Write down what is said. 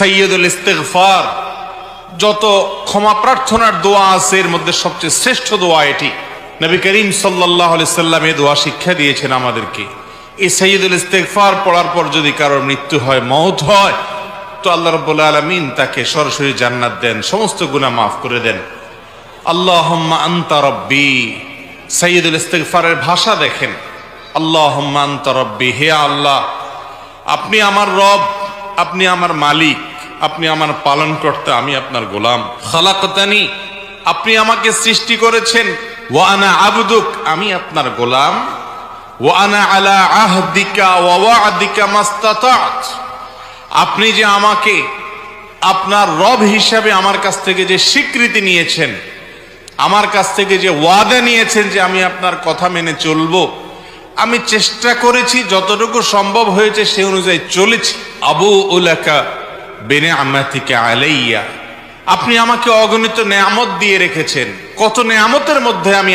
সৈয়দুল ইস্তেগফার। যত ক্ষমা প্রার্থনার দোয়া আছে, এর মধ্যে সবচেয়ে শ্রেষ্ঠ দোয়া এটি। নবী করিম সাল্লাহ সাল্লাম এ দোয়া শিক্ষা দিয়েছেন আমাদেরকে। এই সৈয়দুল ইস্তেগফার পড়ার পর যদি কারোর মৃত্যু হয় মৌত হয়, তো আল্লাহ রব্বুল আলমিন তাকে সরাসরি জান্নাত দেন, সমস্ত গুনাহ মাফ করে দেন। আল্লাহম্মা আন্তা রব্বি। সৈয়দুল ইস্তেগফারের ভাষা দেখেন। আল্লাহম্মা আন্তা রব্বি, হে আল্লাহ, আপনি আমার রব, আপনি আমার মালিক। আপনি আমার পালন পালনকর্তা, আমি আপনার গোলাম। খালাকতানি, আপনি আমাকে সৃষ্টি করেছেন। ওয়ানা আবদুক, আমি আপনার গোলাম। ওয়ানা আলা আহদিকা ওয়া ওয়াদিকা মাস্তাতাত। আপনি যে আমাকে আপনার রব হিসাবে আমার কাছ থেকে যে স্বীকৃতি নিয়েছেন, আমার কাছ থেকে যে ওয়াদা নিয়েছেন যে আমি আপনার কথা মেনে চলবো, আমি চেষ্টা করেছি, যতটুকু সম্ভব হয়েছে সে অনুযায়ী চলেছি। আবু উলাকা বেনে আলাইয়া আপনি আমাকে অগণিত নেয়ামত দিয়ে রেখেছেন কত নেয়ামতের মধ্যে আমি।